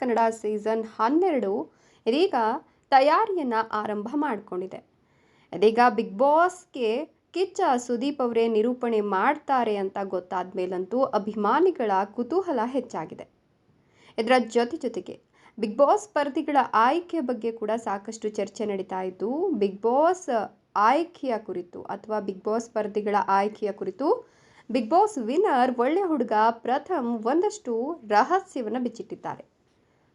Kannada season ಹನ್ನೆರಡು ಇದೀಗ ತಯಾರಿಯನ್ನು ಆರಂಭ ಮಾಡಿಕೊಂಡಿದೆ. ಇದೀಗ ಬಿಗ್ ಬಾಸ್ಗೆ ಕಿಚ್ಚ ಸುದೀಪ್ ಅವರೇ ನಿರೂಪಣೆ ಮಾಡ್ತಾರೆ ಅಂತ ಗೊತ್ತಾದ ಮೇಲಂತೂ ಅಭಿಮಾನಿಗಳ ಕುತೂಹಲ ಹೆಚ್ಚಾಗಿದೆ. ಇದರ ಜೊತೆ ಜೊತೆಗೆ ಬಿಗ್ ಬಾಸ್ ಸ್ಪರ್ಧಿಗಳ ಆಯ್ಕೆ ಬಗ್ಗೆ ಕೂಡ ಸಾಕಷ್ಟು ಚರ್ಚೆ ನಡೀತಾ ಇದ್ದು, ಬಿಗ್ ಬಾಸ್ ಆಯ್ಕೆಯ ಕುರಿತು ಅಥವಾ ಬಿಗ್ ಬಾಸ್ ಸ್ಪರ್ಧಿಗಳ ಆಯ್ಕೆಯ ಕುರಿತು ಬಿಗ್ ಬಾಸ್ ವಿನ್ನರ್ ಒಳ್ಳೆ ಹುಡುಗ ಪ್ರಥಮ್ ಒಂದಷ್ಟು ರಹಸ್ಯವನ್ನು ಬಿಚ್ಚಿಟ್ಟಿದ್ದಾರೆ.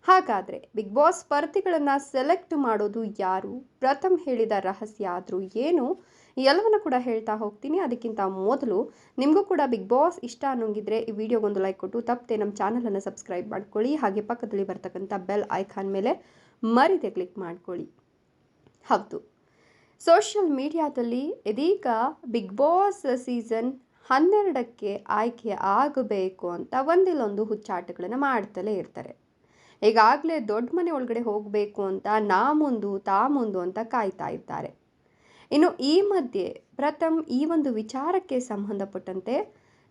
ಹಾಗಾದರೆ ಬಿಗ್ ಬಾಸ್ ಸ್ಪರ್ಧಿಗಳನ್ನು ಸೆಲೆಕ್ಟ್ ಮಾಡೋದು ಯಾರು? ಪ್ರಥಮ್ ಹೇಳಿದ ರಹಸ್ಯ ಆದರೂ ಏನು? ಎಲ್ಲವನ್ನು ಕೂಡ ಹೇಳ್ತಾ ಹೋಗ್ತೀನಿ. ಅದಕ್ಕಿಂತ ಮೊದಲು ನಿಮಗೂ ಕೂಡ ಬಿಗ್ ಬಾಸ್ ಇಷ್ಟ ಅನ್ನೋಂಗಿದ್ರೆ ಈ ವಿಡಿಯೋಗೊಂದು ಲೈಕ್ ಕೊಟ್ಟು, ತಪ್ಪದೆ ನಮ್ಮ ಚಾನಲನ್ನು ಸಬ್ಸ್ಕ್ರೈಬ್ ಮಾಡ್ಕೊಳ್ಳಿ. ಹಾಗೆ ಪಕ್ಕದಲ್ಲಿ ಬರ್ತಕ್ಕಂಥ ಬೆಲ್ ಐಕಾನ್ ಮೇಲೆ ಮರಿದೆ ಕ್ಲಿಕ್ ಮಾಡ್ಕೊಳ್ಳಿ. ಹೌದು. ಸೋಷಿಯಲ್ ಮೀಡಿಯಾದಲ್ಲಿ ಇದೀಗ ಬಿಗ್ ಬಾಸ್ ಸೀಸನ್ ಹನ್ನೆರಡಕ್ಕೆ ಆಯ್ಕೆ ಆಗಬೇಕು ಅಂತ ಒಂದಿಲ್ಲೊಂದು ಹುಚ್ಚಾಟಗಳನ್ನು ಮಾಡ್ತಲೇ ಇರ್ತಾರೆ. ಈಗಾಗಲೇ ದೊಡ್ಡ ಮನೆ ಒಳಗಡೆ ಹೋಗಬೇಕು ಅಂತ ನಾ ಮುಂದು ತಾ ಮುಂದು ಅಂತ ಕಾಯ್ತಾ ಇದ್ದಾರೆ ಇನ್ನು ಈ ಮಧ್ಯೆ ಪ್ರಥಮ್ ಈ ಒಂದು ವಿಚಾರಕ್ಕೆ ಸಂಬಂಧಪಟ್ಟಂತೆ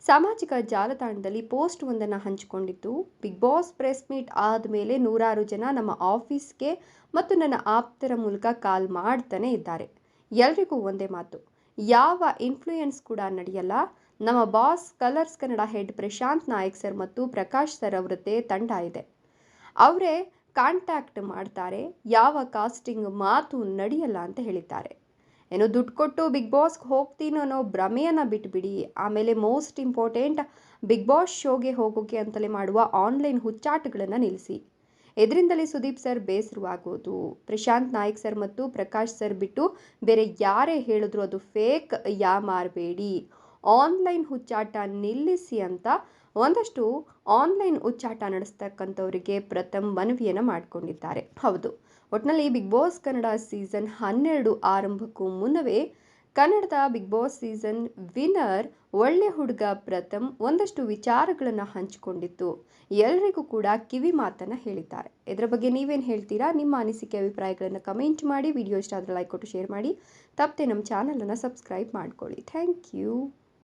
ಸಾಮಾಜಿಕ ಜಾಲತಾಣದಲ್ಲಿ ಪೋಸ್ಟ್ ಒಂದನ್ನು ಹಂಚಿಕೊಂಡಿದ್ದು ಬಿಗ್ ಬಾಸ್ ಪ್ರೆಸ್ ಮೀಟ್ ಆದಮೇಲೆ ನೂರಾರು ಜನ ನಮ್ಮ ಆಫೀಸ್ಗೆ ಮತ್ತು ನನ್ನ ಆಪ್ತರ ಮೂಲಕ ಕಾಲ್ ಮಾಡ್ತಾನೆ ಇದ್ದಾರೆ. ಎಲ್ರಿಗೂ ಒಂದೇ ಮಾತು, ಯಾವ ಇನ್ಫ್ಲೂಯೆನ್ಸ್ ಕೂಡ ನಡೆಯಲ್ಲ. ನಮ್ಮ boss, Colors Kannada head Prashanth Nayak sir ಮತ್ತು ಪ್ರಕಾಶ್ ಸರ್ ಅವರದ್ದೇ ತಂಡ ಇದೆ. ಅವರೇ ಕಾಂಟ್ಯಾಕ್ಟ್ ಮಾಡ್ತಾರೆ, ಯಾವ ಕಾಸ್ಟಿಂಗ್ ಮಾತು ನಡೆಯಲ್ಲ ಅಂತ ಹೇಳಿದ್ದಾರೆ. ಏನು ದುಡ್ಡು ಕೊಟ್ಟು ಬಿಗ್ ಬಾಸ್ಗೆ ಹೋಗ್ತೀನಿ ಅನ್ನೋ ಭ್ರಮೆಯನ್ನು ಬಿಟ್ಬಿಡಿ. ಆಮೇಲೆ ಮೋಸ್ಟ್ ಇಂಪಾರ್ಟೆಂಟ್ ಬಿಗ್ ಬಾಸ್ ಶೋಗೆ ಹೋಗೋಕೆ ಅಂತಲೇ ಮಾಡುವ ಆನ್ಲೈನ್ ಹುಚ್ಚಾಟಗಳನ್ನು ನಿಲ್ಲಿಸಿ. ಇದರಿಂದಲೇ ಸುದೀಪ್ ಸರ್ ಬೇಸರವಾಗೋದು, ಪ್ರಶಾಂತ್ ನಾಯಕ್ ಸರ್ ಮತ್ತು ಪ್ರಕಾಶ್ ಸರ್ ಬಿಟ್ಟು ಬೇರೆ ಯಾರೇ ಹೇಳಿದ್ರು ಅದು ಫೇಕ್, ಯಾ ಮಾರಬೇಡಿ. ಆನ್ಲೈನ್ ಹುಚ್ಚಾಟ ನಿಲ್ಲಿಸಿ ಅಂತ ಒಂದಷ್ಟು ಆನ್ಲೈನ್ ಹುಚ್ಚಾಟ ನಡೆಸ್ತಕ್ಕಂಥವರಿಗೆ ಪ್ರಥಮ್ ಮನವಿಯನ್ನು ಮಾಡಿಕೊಂಡಿದ್ದಾರೆ. ಹೌದು ಒಟ್ಟಿನಲ್ಲಿ ಬಿಗ್ ಬಾಸ್ ಕನ್ನಡ ಸೀಸನ್ ಹನ್ನೆರಡು ಆರಂಭಕ್ಕೂ ಮುನ್ನವೇ ಕನ್ನಡದ ಬಿಗ್ ಬಾಸ್ ಸೀಸನ್ ವಿನ್ನರ್ ಒಳ್ಳೆ ಹುಡುಗ ಪ್ರಥಮ್ ಒಂದಷ್ಟು ವಿಚಾರಗಳನ್ನು ಹಂಚಿಕೊಂಡಿತ್ತು. ಎಲ್ರಿಗೂ ಕೂಡ ಕಿವಿ ಮಾತನ್ನು ಹೇಳಿದ್ದಾರೆ. ಇದರ ಬಗ್ಗೆ ನೀವೇನು ಹೇಳ್ತೀರಾ? ನಿಮ್ಮ ಅನಿಸಿಕೆ, ಅಭಿಪ್ರಾಯಗಳನ್ನು ಕಮೆಂಟ್ ಮಾಡಿ, ವಿಡಿಯೋ ಇಷ್ಟ ಆದರೆ ಲೈಕ್ ಕೊಟ್ಟು ಶೇರ್ ಮಾಡಿ. ತಪ್ಪದೆ ನಮ್ಮ ಚಾನಲನ್ನು ಸಬ್ಸ್ಕ್ರೈಬ್ ಮಾಡ್ಕೊಳ್ಳಿ. Thank you.